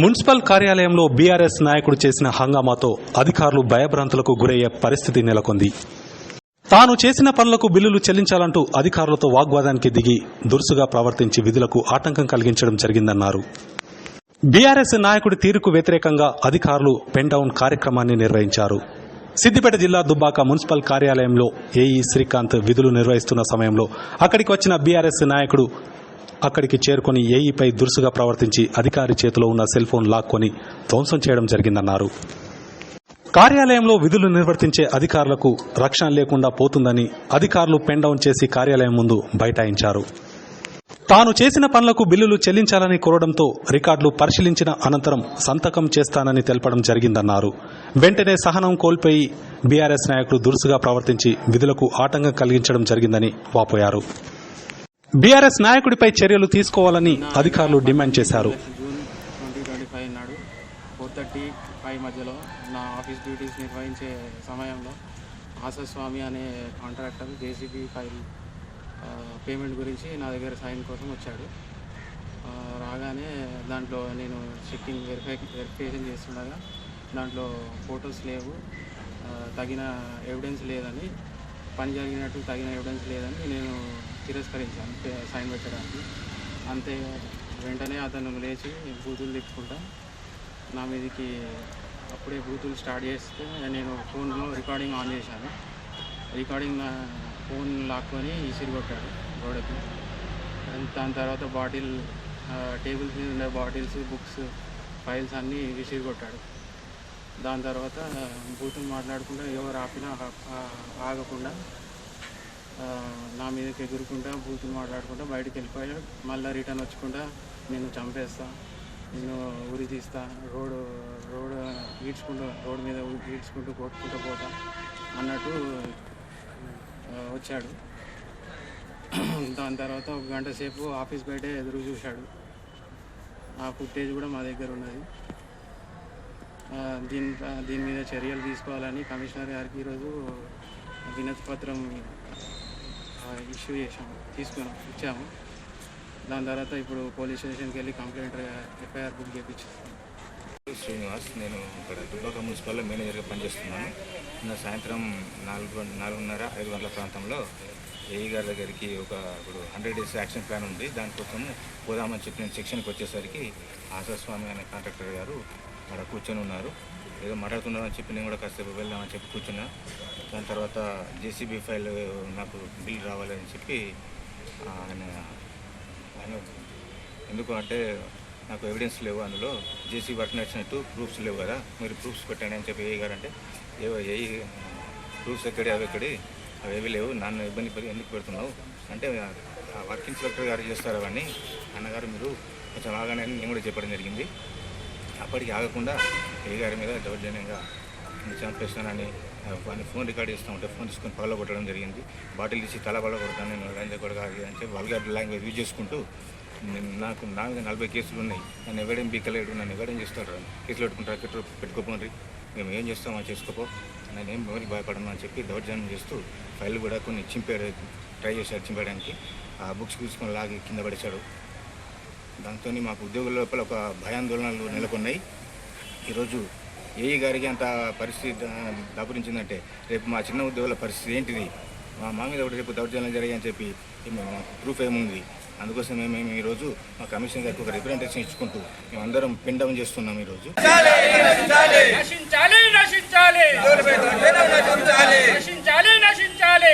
Municipal కార్యాలయంలో BRS నాయకుడు చేసిన హంగామాతో అధికారులు భయభ్రాంతులకు గురయ్యే పరిస్థితి నెలకొంది. తాను చేసిన పనులకు బిల్లులు చెల్లించాలంటూ అధికారులతో వాగ్వాదానికి దిగి దురుసుగా ప్రవర్తించి విధులకు ఆటంకం కలిగించడం జరిగిందన్నారు. బీఆర్ఎస్ నాయకుడి తీరుకు వ్యతిరేకంగా అధికారులు పెన్ డౌన్ కార్యక్రమాన్ని నిర్వహించారు. సిద్దిపేట జిల్లా దుబ్బాక మున్సిపల్ కార్యాలయంలో ఏఈ శ్రీకాంత్ విధులు నిర్వహిస్తున్న సమయంలో అక్కడికి వచ్చిన బీఆర్ఎస్ నాయకుడు అక్కడికి చేరుకొని ఏఈపై దురుసుగా ప్రవర్తించి అధికారి చేతిలో ఉన్న సెల్ ఫోన్ లాక్కొని ధ్వంసం చేయడం జరిగిందన్నారు. కార్యాలయంలో విధులు నిర్వర్తించే అధికారులకు రక్షణ లేకుండా పోతుందని అధికారులు పెన్ డౌన్ చేసి కార్యాలయం ముందు బైఠాయించారు. తాను చేసిన పనులకు బిల్లులు చెల్లించాలని కోరడంతో రికార్డులు పరిశీలించిన అనంతరం సంతకం చేస్తానని తెలపడం జరిగిందన్నారు. వెంటనే సహనం కోల్పోయి బీఆర్ఎస్ నాయకులు దురుసుగా ప్రవర్తించి విధులకు ఆటంకం కలిగించడం జరిగిందని వాపోయారు. బీఆర్ఎస్ నాయకుడిపై చర్యలు తీసుకోవాలని అధికారులు డిమాండ్ చేశారు. జూన్ ట్వంటీ ట్వంటీ ఫైవ్ నాడు ఫైవ్ మధ్యలో నా ఆఫీస్ డ్యూటీస్ నిర్వహించే సమయంలో ఆశస్వామి అనే కాంట్రాక్టర్ జేసీబీ ఫైల్ పేమెంట్ గురించి నా దగ్గర సైన్ కోసం వచ్చాడు. రాగానే దాంట్లో నేను చెక్కింగ్ వెరిఫై వెరిఫికేషన్ చేస్తుండగా దాంట్లో ఫొటోస్ లేవు. తగిన ఎవిడెన్స్ లేదని పని జరిగినట్టు తగిన ఎవిడెన్స్ లేదని నేను తిరస్కరించాను సైన్ పెట్టడానికి. అంతే వెంటనే అతను లేచి బూతులు తిప్పుకుంటా నా మీదకి అప్పుడే బూతులు స్టార్ట్ చేస్తే నేను ఫోన్లో రికార్డింగ్ ఆన్ చేశాను. రికార్డింగ్ నా ఫోన్ లాక్కొని ఈసిరి కొట్టాడు గోడకి. దాని తర్వాత బాటిల్ టేబుల్స్ మీద ఉండే బాటిల్స్ బుక్స్ ఫైల్స్ అన్నీ విసిరి కొట్టాడు. దాని తర్వాత బూతులు మాట్లాడకుండా ఎవరు ఆపినా ఆగకుండా నా మీదకి ఎగురుకుంటా బూతులు మాట్లాడుకుంటా బయటకు వెళ్ళిపోయాడు మళ్ళీ రిటర్న్ వచ్చుకుంటా నేను చంపేస్తా నేను ఉరి తీస్తా రోడ్డు రోడ్డు ఈడ్చుకుంటూ రోడ్డు మీద ఈడ్చుకుంటూ కొట్టుకుంటూ పోతా అన్నట్టు వచ్చాడు. దాని తర్వాత ఒక గంట సేపు ఆఫీస్ బయటే ఎదురు చూశాడు. ఆ ఫుటేజ్ కూడా మా దగ్గర ఉన్నది. దీని దీని మీద చర్యలు తీసుకోవాలని కమిషనర్ గారికి ఈరోజు వినతి పత్రం ఇష్యూ చేసాము తీసుకున్నాం ఇచ్చాము. దాని తర్వాత ఇప్పుడు పోలీస్ స్టేషన్కి వెళ్ళి కంప్లైంట్ ఎఫ్ఐఆర్ బుక్ చేయించాము శ్రీనివాస్ నేను ఇక్కడ దుబ్బాక మున్సిపల్లో మేనేజర్గా పనిచేస్తున్నాను. నిన్న సాయంత్రం నాలుగు నాలుగున్నర ఐదు గంటల ప్రాంతంలో ఏఈ గారి దగ్గరికి ఒక ఇప్పుడు హండ్రెడ్ డేస్ యాక్షన్ ప్లాన్ ఉంది. దానికోసం పోదామని చెప్పి నేను సెక్షన్కి వచ్చేసరికి ఆశాస్వామి అనే కాంట్రాక్టర్ గారు అక్కడ కూర్చొని ఉన్నారు. ఏదో మాట్లాడుతున్నారని చెప్పి నేను కూడా కాసేపు వెళ్దామని చెప్పి కూర్చున్నా. దాని తర్వాత జేసీబీ ఫైల్ నాకు బిల్ రావాలని చెప్పి ఆయన ఆయన ఎందుకు అంటే నాకు ఎవిడెన్స్ లేవు అందులో. జేసీ వర్క్ నచ్చినట్టు ప్రూఫ్స్ లేవు కదా మీరు ప్రూఫ్స్ పెట్టండి అని చెప్పి ఏ గారంటే ఏవో ఏ ప్రూఫ్స్ ఎక్కడి అవి ఎక్కడి అవి ఏవి లేవు నన్ను ఇబ్బంది పడి ఎందుకు పెడుతున్నావు? అంటే ఆ వర్క్ ఇన్స్పెక్టర్ గారు చేస్తారు అవన్నీ అన్నగారు మీరు కొంచెం ఆగానే నేను కూడా చెప్పడం జరిగింది. అప్పటికి ఆగకుండా ఏ గారి మీద దౌర్జన్యంగా నేను చంపేస్తానని వాడిని ఫోన్ రికార్డ్ చేస్తూ ఉంటే ఫోన్ తీసుకొని పగల కొట్టడం జరిగింది. బాటిల్ తీసి తల పగల కొడతాను నేను రంజ కొడగా అంటే వల్గర్ లాంగ్వేజ్ యూజ్ చేసుకుంటూ నేను- నాకు నా మీద నలభై కేసులు ఉన్నాయి. నన్ను ఎవడేం బీకలేడు నన్ను ఎవడేం చేస్తాడు? రా? కేసులు పెట్టుకుంటారు పెట్టు పెట్టుకోపోండి. మేము ఏం చేస్తామో చేసుకోపో. నేను ఏం ఎవరికి భయపడను అని చెప్పి దౌర్జన్యం చేస్తూ ఫైల్ కూడా కొన్ని చింపాడు ట్రై చేశాడు చింపడానికి ఆ బుక్స్ తీసుకొని లాగి కింద పడేశాడు. దాంతో మాకు ఉద్యోగుల లోపల ఒక భయాందోళనలు నెలకొన్నాయి. ఈరోజు ఏఈ గారికి అంత పరిస్థితి దాపురించిందంటే రేపు మా చిన్న ఉద్యోగుల పరిస్థితి ఏంటిది? మా మా మీద ఒకటి రేపు దౌర్జన్యం జరిగాయని చెప్పి ప్రూఫ్ ఏముంది? అందుకోసం మేము ఈరోజు మా కమిషన్ గారికి ఒక రిప్రజెంటేషన్ ఇచ్చుకుంటూ మేము అందరం పిన్ డౌన్ చేస్తున్నాం ఈరోజు నశించాలి. నశించాలి నశించాలి.